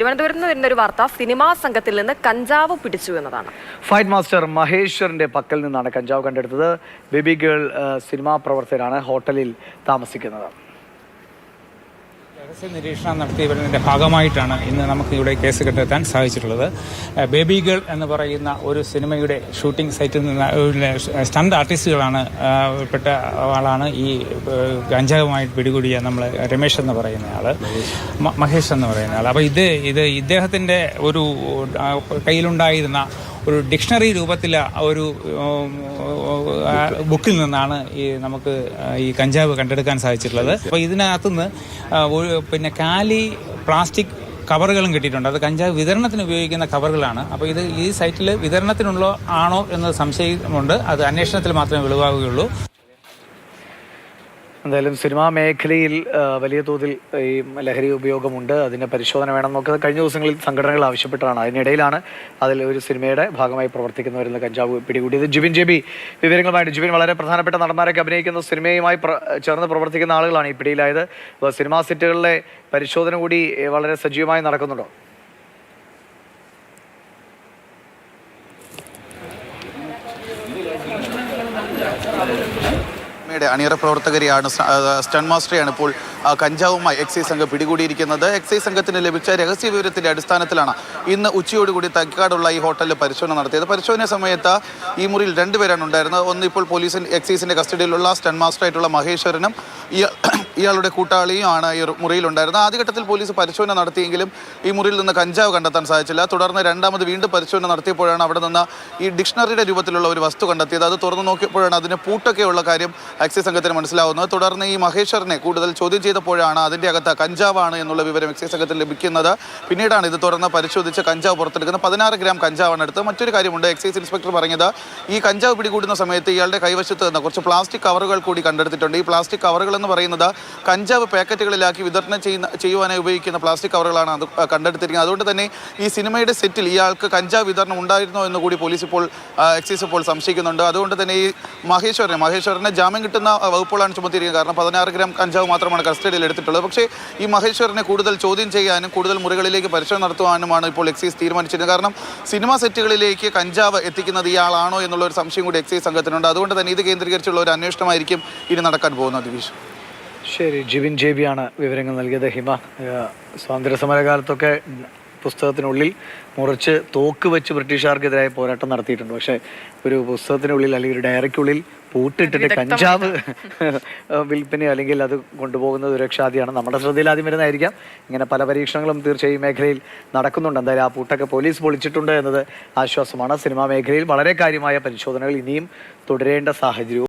തിരുവനന്തപുരത്ത് നിന്ന് വരുന്ന ഒരു വാർത്ത സിനിമാ സംഘത്തിൽ നിന്ന് കഞ്ചാവ് പിടിച്ചു എന്നതാണ്. ഫൈറ്റ് മാസ്റ്റർ മഹേശ്വറിന്റെ പക്കൽ നിന്നാണ് കഞ്ചാവ് കണ്ടെടുത്തത്. ബേബി ഗേൾ സിനിമാ പ്രവർത്തകരാണ് ഹോട്ടലിൽ താമസിക്കുന്നത്. രഹസ്യ നിരീക്ഷണം നടത്തിയവരുടെ ഭാഗമായിട്ടാണ് ഇന്ന് നമുക്ക് ഇവിടെ കേസ് കണ്ടെത്താൻ സാധിച്ചിട്ടുള്ളത്. ബേബി ഗേൾ എന്ന് പറയുന്ന ഒരു സിനിമയുടെ ഷൂട്ടിംഗ് സൈറ്റിൽ നിന്ന് സ്റ്റണ്ട് ആർട്ടിസ്റ്റുകളാണ് പെട്ട ആളാണ് ഈ ഗഞ്ചാവുമായിട്ട് ഗഞ്ചാവുമായി പിടികൂടിയ നമ്മൾ രമേശ് എന്ന് പറയുന്ന ആൾ മഹേഷ് എന്ന് പറയുന്ന ആൾ അപ്പോൾ ഇത് ഇത് ഇദ്ദേഹത്തിന്റെ ഒരു കയ്യിലുണ്ടായിരുന്ന ഒരു ഡിക്ഷണറി രൂപത്തിൽ ഒരു ബുക്കിൽ നിന്നാണ് ഈ നമുക്ക് ഈ കഞ്ചാവ് കണ്ടെടുക്കാൻ സാധിച്ചിട്ടുള്ളത്. അപ്പോൾ ഇതിനകത്തുനിന്ന് പിന്നെ കാലി പ്ലാസ്റ്റിക് കവറുകളും കിട്ടിയിട്ടുണ്ട്. അത് കഞ്ചാവ് വിതരണത്തിന് ഉപയോഗിക്കുന്ന കവറുകളാണ്. അപ്പോൾ ഇത് ഈ സൈറ്റിൽ വിതരണത്തിനുള്ള ആണോ എന്ന് സംശയമുണ്ട്. അത് അന്വേഷണത്തിൽ മാത്രമേ വെളിവാകുകയുള്ളൂ. എന്തായാലും സിനിമാ മേഖലയിൽ വലിയ തോതിൽ ഈ ലഹരി ഉപയോഗമുണ്ട്. അതിന്റെ പരിശോധന വേണം നോക്കുക കഴിഞ്ഞ ദിവസങ്ങളിൽ സംഘടനകൾ ആവശ്യപ്പെട്ടതാണ് അതിനിടയിലാണ് അതിൽ ഒരു സിനിമയുടെ ഭാഗമായി പ്രവർത്തിക്കുന്നവരിൽ കഞ്ചാവ് പിടികൂടിയത്. ജിബിൻ ജെബി വിവരങ്ങളുമായിട്ട്. ജിബിൻ വളരെ പ്രധാനപ്പെട്ട നടന്മാരൊക്കെ അഭിനയിക്കുന്ന സിനിമയുമായി ചേർന്ന് പ്രവർത്തിക്കുന്ന ആളുകളാണ് ഈ പിടിയിലായത്. സിനിമാ സെറ്റുകളിലെ പരിശോധന കൂടി വളരെ സജീവമായി നടക്കുന്നുണ്ടോ? സിനിമയുടെ അണിയറ പ്രവർത്തകരെയാണ് സ്റ്റൺ മാസ്റ്ററെയാണ് ഇപ്പോൾ കഞ്ചാവുമായി എക്സൈസ് സംഘം പിടികൂടിയിരിക്കുന്നത്. എക്സൈസ് സംഘത്തിന് ലഭിച്ച രഹസ്യ വിവരത്തിന്റെ അടിസ്ഥാനത്തിലാണ് ഇന്ന് ഉച്ചയോടുകൂടി തൈക്കാടുള്ള ഈ ഹോട്ടലിൽ പരിശോധന നടത്തിയത്. പരിശോധന സമയത്ത് ഈ മുറിയിൽ രണ്ടുപേരാണ് ഉണ്ടായിരുന്നത്. ഒന്ന് ഇപ്പോൾ പോലീസിന് എക്സൈസിന്റെ കസ്റ്റഡിയിലുള്ള സ്റ്റൺ മാസ്റ്ററായിട്ടുള്ള മഹേശ്വരനും ഇയാളുടെ കൂട്ടാളിയുമാണ് ഈ മുറിയിലുണ്ടായിരുന്നത്. ആദ്യഘട്ടത്തിൽ പോലീസ് പരിശോധന നടത്തിയെങ്കിലും ഈ മുറിയിൽ നിന്ന് കഞ്ചാവ് കണ്ടെത്താൻ സാധിച്ചില്ല. തുടർന്ന് രണ്ടാമത് വീണ്ടും പരിശോധന നടത്തിയപ്പോഴാണ് അവിടെ നിന്ന് ഈ ഡിക്ഷണറിയുടെ രൂപത്തിലുള്ള ഒരു വസ്തു കണ്ടെത്തിയത്. അത് തുറന്നു നോക്കിയപ്പോഴാണ് അതിന് പൂട്ടൊക്കെയുള്ള കാര്യം എക്സൈസ് സംഘത്തിന് മനസ്സിലാവുന്നത്. തുടർന്ന് ഈ മഹേശ്വറിനെ കൂടുതൽ ചോദ്യം ചെയ്തപ്പോഴാണ് അതിന്റെ അകത്ത് കഞ്ചാവാണ് എന്നുള്ള വിവരം എക്സൈസ് സംഘത്തിന് ലഭിക്കുന്നത്. പിന്നീടാണ് ഇത് തുറന്ന് പരിശോധിച്ച് കഞ്ചാവ് പുറത്തെടുക്കുന്നത്. പതിനാറ് ഗ്രാം കഞ്ചാവാണ് എടുത്തത്. മറ്റൊരു കാര്യമുണ്ട്. എക്സൈസ് ഇൻസ്പെക്ടർ പറഞ്ഞത് ഈ കഞ്ചാവ് പിടികൂടുന്ന സമയത്ത് ഇയാളുടെ കൈവശത്ത് നിന്ന് കുറച്ച് പ്ലാസ്റ്റിക് കവറുകൾ കൂടി കണ്ടെടുത്തിട്ടുണ്ട്. ഈ പ്ലാസ്റ്റിക് കവറുകൾ എന്ന് പറയുന്നത് കഞ്ചാവ് പാക്കറ്റുകളിലാക്കി വിതരണം ചെയ്യുന്ന ചെയ്യുവാനായി ഉപയോഗിക്കുന്ന പ്ലാസ്റ്റിക് കവറുകളാണ് അത് കണ്ടെടുത്തിരിക്കുന്നത്. അതുകൊണ്ട് തന്നെ ഈ സിനിമയുടെ സെറ്റിൽ ഇയാൾക്ക് കഞ്ചാവ് വിതരണം ഉണ്ടായിരുന്നോ എന്ന് കൂടി പോലീസ് ഇപ്പോൾ എക്സൈസ് ഇപ്പോൾ സംശയിക്കുന്നുണ്ട്. അതുകൊണ്ട് തന്നെ ഈ മഹേശ്വരനെ മഹേശ്വരനെ ജാമ്യം കിട്ടുന്ന വകുപ്പുകളാണ് ചുമത്തിയിരിക്കുന്നത്. കാരണം പതിനാറ് ഗ്രാം കഞ്ചാവ് മാത്രമാണ് കസ്റ്റഡിയിൽ എടുത്തിട്ടുള്ളത്. പക്ഷേ ഈ മഹേശ്വരനെ കൂടുതൽ ചോദ്യം ചെയ്യാനും കൂടുതൽ മുറികളിലേക്ക് പരിശോധന നടത്തുവാനുമാണ് ഇപ്പോൾ എക്സൈസ് തീരുമാനിച്ചിരുന്നത് കാരണം സിനിമാ സെറ്റുകളിലേക്ക് കഞ്ചാവ് എത്തിക്കുന്നത് ഇയാളാണോ എന്നുള്ള ഒരു സംശയം കൂടി എക്സൈസ് സംഘത്തിനുണ്ട്. അതുകൊണ്ട് തന്നെ ഇത് കേന്ദ്രീകരിച്ചുള്ള ഒരു അന്വേഷണമായിരിക്കും ഇനി നടക്കാൻ പോകുന്നത് ദിവിഷ്. ശരി ജിബിൻ ജേബിയാണ് വിവരങ്ങൾ നൽകിയത്. ഹിമ സ്വാതന്ത്ര്യ സമരകാലത്തൊക്കെ പുസ്തകത്തിനുള്ളിൽ മുറിച്ച് തോക്ക് വെച്ച് ബ്രിട്ടീഷുകാർക്കെതിരായ പോരാട്ടം നടത്തിയിട്ടുണ്ട്. പക്ഷേ ഒരു പുസ്തകത്തിനുള്ളിൽ അല്ലെങ്കിൽ ഒരു ഡയറിക്കുള്ളിൽ പൂട്ടിട്ടിട്ട് കഞ്ചാവ് വിൽപ്പന അല്ലെങ്കിൽ അത് കൊണ്ടുപോകുന്നത് രക്ഷാതിയാണ് നമ്മുടെ ശ്രദ്ധയിൽ ആദ്യം വരുന്നതായിരിക്കാം. ഇങ്ങനെ പല പരീക്ഷണങ്ങളും തീർച്ചയായും മേഖലയിൽ നടക്കുന്നുണ്ട്. എന്തായാലും ആ പൂട്ടൊക്കെ പോലീസ് പൊളിച്ചിട്ടുണ്ട് എന്നത് ആശ്വാസമാണ്. സിനിമാ മേഖലയിൽ വളരെ കാര്യമായ പരിശോധനകൾ ഇനിയും തുടരേണ്ട സാഹചര്യവും